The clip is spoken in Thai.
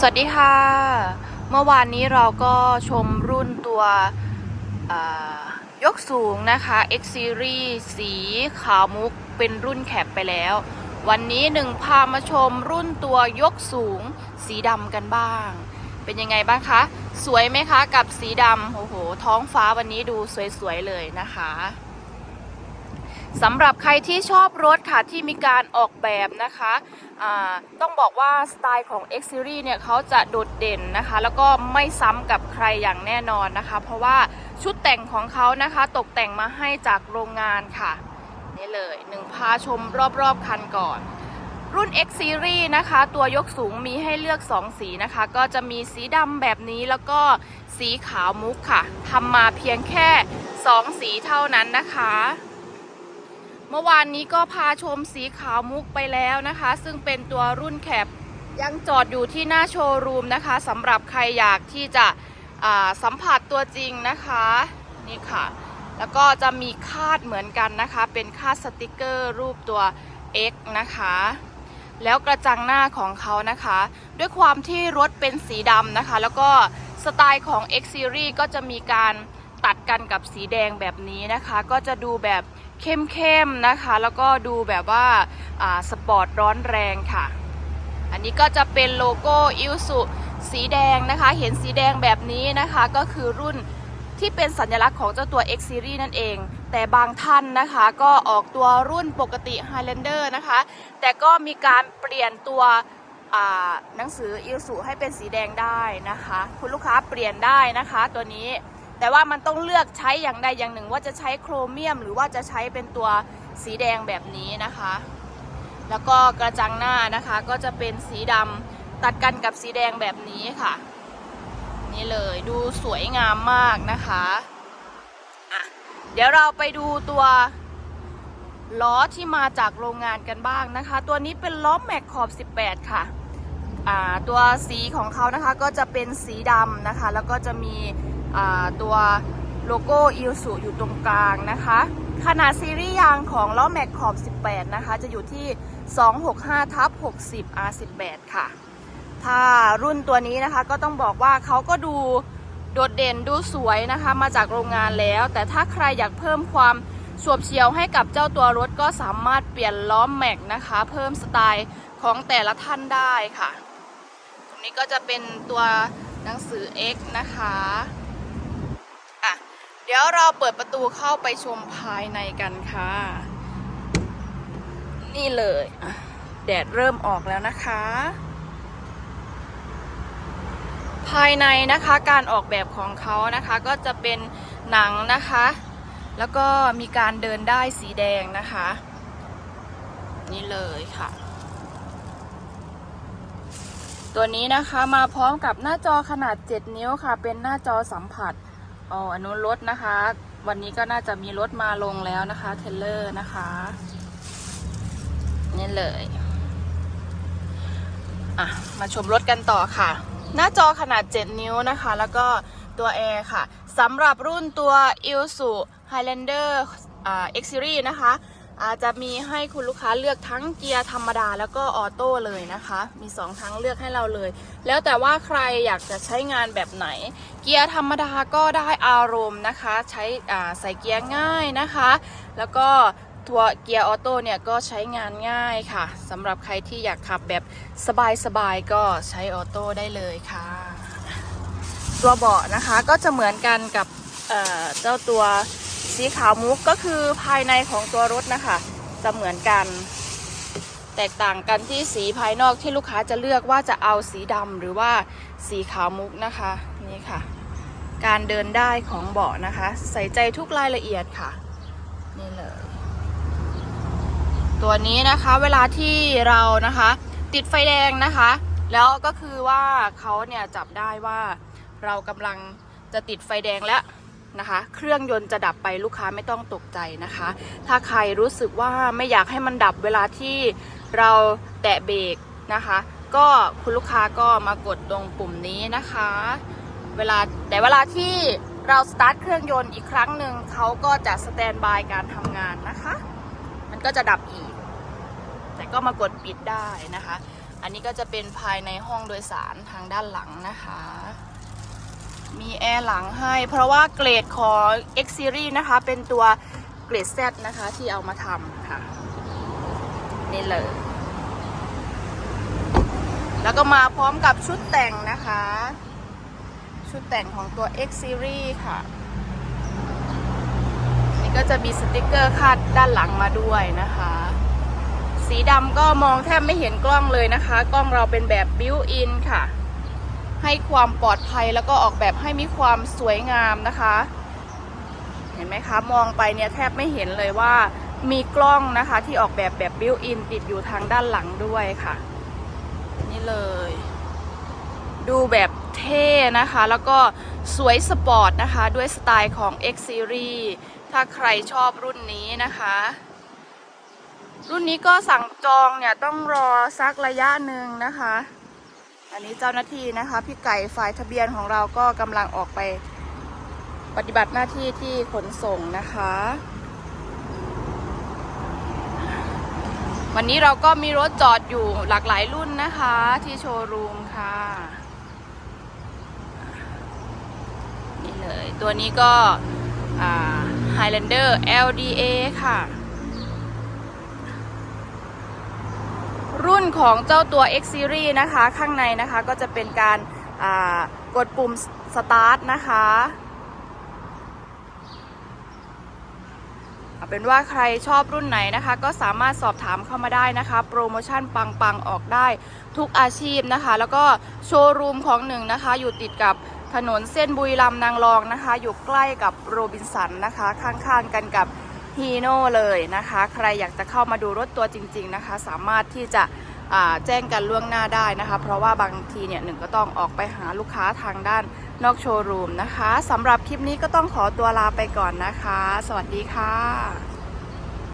สวัสดีค่ะ เมื่อวานนี้เราก็ชมรุ่นตัวยกสูงนะคะ X Series สีขาวมุกเป็นรุ่นแคปไปแล้ว วันนี้หนึ่งพามาชมรุ่นตัวยกสูงสีดำกันบ้าง เป็นยังไงบ้างคะ สวยไหมคะกับสีดำโอ้โห ท้องฟ้าวันนี้ดูสวยๆเลยนะคะ สำหรับใครที่ชอบรถค่ะที่มีการออกแบบนะคะต้องบอกว่าสไตล์ของ X Series เนี่ยเขาจะโดดเด่นนะคะ แล้วก็ไม่ซ้ำกับใครอย่างแน่นอนนะคะ เพราะว่าชุดแต่งของเขานะคะ ตกแต่งมาให้จากโรงงานค่ะ นี่เลยหนึ่งพาชมรอบๆคันก่อน รุ่น X Series นะคะ ตัวยกสูงมีให้เลือก 2 สีนะคะ ก็จะมีสีดำแบบนี้แล้วก็สีขาวมุกค่ะทำมาเพียงแค่ 2 สีเท่านั้นนะคะ เมื่อวานนี้ก็พาชมสีขาวมุกไปแล้วนะคะ ซึ่งเป็นตัวรุ่นแคปยังจอดอยู่ที่หน้าโชว์รูมนะคะสำหรับใครอยากที่จะสัมผัสตัวจริงนะคะนี่ค่ะ แล้วก็จะมีคาดเหมือนกันนะคะ เป็นคาดสติกเกอร์รูปตัว X นะคะ แล้วกระจังหน้าของเขานะคะ ด้วยความที่รถเป็นสีดำนะคะ แล้วก็สไตล์ของ X Series ก็จะมีการตัดกันกับสีแดงแบบนี้นะคะ ก็จะดูแบบ เข้มๆนะคะ แล้วก็ดูแบบว่าสปอร์ตร้อนแรงค่ะ อันนี้ก็จะเป็นโลโก้อิ s สุสีแดงนะคะ เห็นสีแดงแบบนี้นะคะก็คือรุ่นที่เป็นสัญลักษณ์ของเจ้าตัว X Series นั่นเอง แต่บางท่านนะคะก็ออกตัวรุ่นปกติ Highlander นะคะ แต่ก็มีการเปลี่ยนตัวหนังสืออิ s สุให้เป็นสีแดงได้นะคะ คุณลูกค้าเปลี่ยนได้นะคะตัวนี้ แต่ว่ามันต้องเลือกใช้อย่างใดอย่างหนึ่ง ว่าจะใช้โครเมียม หรือว่าจะใช้เป็นตัวสีแดงแบบนี้นะคะ แล้วก็กระจังหน้านะคะก็จะเป็นสีดำตัดกันกับสีแดงแบบนี้ค่ะ นี่เลยดูสวยงามมากนะคะะเดี๋ยวเราไปดูตัวล้อที่มาจากโรงงานกันบ้างนะคะ ตัวนี้เป็นล้อแม็กขอบ 18 ค่ะอ่าตัวสีของเขานะคะก็จะเป็นสีดำนะคะ แล้วก็จะมี ตัวโลโก้อิ s สุอยู่ตรงกลางนะคะ ขนาดซีรีส์ยางของล้อแม็กขอบ 18 นะคะ จะอยู่ที่ 265ทับ60 R18 ค่ะ ถ้ารุ่นตัวนี้นะคะก็ต้องบอกว่าเขาก็ดูโดดเด่นดูสวยนะคะ มาจากโรงงานแล้ว แต่ถ้าใครอยากเพิ่มความสวบเฉียวให้กับเจ้าตัวรถก็สามารถเปลี่ยนล้อแม็กนะคะ เพิ่มสไตล์ของแต่ละท่านได้ค่ะ ตรงนี้ก็จะเป็นตัวหนังสือ X นะคะ เดี๋ยวเราเปิดประตูเข้าไปชมภายในกันค่ะ นี่เลย แดดเริ่มออกแล้วนะคะ ภายในนะคะการออกแบบของเขานะคะก็จะเป็นหนังนะคะ แล้วก็มีการเดินได้สีแดงนะคะ นี่เลยค่ะ ตัวนี้นะคะมาพร้อมกับหน้าจอขนาด 7 นิ้วค่ะ เป็นหน้าจอสัมผัส อ๋ออนุรถนะคะ วันนี้ก็น่าจะมีรถมาลงแล้วนะคะ เทเลอร์นะคะ นี่เลยอะมาชมรถกันต่อค่ะ หน้าจอขนาด 7 นิ้วนะคะ แล้วก็ตัวแอร์ค่ะสำหรับรุ่นตัว i l s u Highlander X Series นะคะ อาจจะมีให้คุณลูกค้าเลือกทั้งเกียร์ธรรมดาแล้วก็ออโต้เลยนะคะ มี 2 ทั้งเลือกให้เราเลย แล้วแต่ว่าใครอยากจะใช้งานแบบไหน เกียร์ธรรมดาก็ได้อารมณ์นะคะ ใช้ใส่เกียร์ง่ายนะคะ แล้วก็ตัวเกียร์ออโต้เนี่ยก็ใช้งานง่ายค่ะสำหรับใครที่อยากขับแบบสบายๆก็ใช้ออโต้ได้เลยค่ะ ตัวเบาะนะคะก็จะเหมือนกันกับเจ้าตัว สีขาวมุกก็คือภายในของตัวรถนะคะ จะเหมือนกัน แตกต่างกันที่สีภายนอกที่ลูกค้าจะเลือกว่าจะเอาสีดำหรือว่าสีขาวมุกนะคะนี่ค่ะ การเดินได้ของเบาะนะคะ ใส่ใจทุกรายละเอียดค่ะนี่เลย ตัวนี้นะคะเวลาที่เรานะคะ ติดไฟแดงนะคะ แล้วก็คือว่าเขาเนี่ยจับได้ว่าเรากำลังจะติดไฟแดงแล้ว นะคะ เครื่องยนต์จะดับไปลูกค้าไม่ต้องตกใจนะคะ ถ้าใครรู้สึกว่าไม่อยากให้มันดับเวลาที่เราแตะเบรกนะคะ ก็คุณลูกค้าก็มากดตรงปุ่มนี้นะคะ เวลาแต่เวลาที่เราสตาร์ทเครื่องยนต์อีกครั้งหนึ่งเขาก็จะสแตนบายการทำงานนะคะ มันก็จะดับอีก แต่ก็มากดปิดได้นะคะ อันนี้ก็จะเป็นภายในห้องโดยสารทางด้านหลังนะคะ มีแอร์หลังให้ เพราะว่าเกรดของ X Series นะคะ เป็นตัวเกรด Z นะคะที่เอามาทำค่ะ นี่เลย แล้วก็มาพร้อมกับชุดแต่งนะคะ ชุดแต่งของตัว X Series ค่ะ นี่ก็จะมีสติกเกอร์คาดด้านหลังมาด้วยนะคะ สีดำก็มองแทบไม่เห็นกล้องเลยนะคะ กล้องเราเป็นแบบบิวอินค่ะ ให้ความปลอดภัยแล้วก็ออกแบบให้มีความสวยงามนะคะ เห็นไหมคะ มองไปเนี่ยแทบไม่เห็นเลยว่ามีกล้องนะคะที่ออกแบบแบบบิวอินติดอยู่ทางด้านหลังด้วยค่ะ นี่เลย ดูแบบเท่นะคะ แล้วก็สวยสปอร์ตนะคะ ด้วยสไตล์ของ X Series ถ้าใครชอบรุ่นนี้นะคะ รุ่นนี้ก็สั่งจองเนี่ยต้องรอสักระยะหนึ่งนะคะ อันนี้เจ้าหน้าที่นะคะ พี่ไก่ฝ่ายทะเบียนของเราก็กำลังออกไปปฏิบัติหน้าที่ที่ขนส่งนะคะ วันนี้เราก็มีรถจอดอยู่หลากหลายรุ่นนะคะ ที่โชว์รูมค่ะ นี่เลย ตัวนี้ก็ Highlander LDA ค่ะ รุ่นของเจ้าตัว X Series นะคะ ข้างในนะคะก็จะเป็นการกดปุ่ม Start นะคะเอาเป็นว่าใครชอบรุ่นไหนนะคะ ก็สามารถสอบถามเข้ามาได้นะคะ โปรโมชั่นปังๆ ออกได้ทุกอาชีพนะคะ แล้วก็โชว์รูมของหนึ่งนะคะ อยู่ติดกับถนนเส้นบุรีรัมย์นางรองนะคะ อยู่ใกล้กับโรบินสันนะคะ ข้างๆกันกับ ฮีโน่เลยนะคะ ใครอยากจะเข้ามาดูรถตัวจริง ๆนะคะ สามารถที่จะแจ้งกันล่วงหน้าได้นะคะ เพราะว่าบางทีเนี่ยหนึ่งก็ต้องออกไปหาลูกค้าทางด้านนอกโชว์รูมนะคะสำหรับคลิปนี้ก็ต้องขอตัวลาไปก่อนนะคะ สวัสดีค่ะ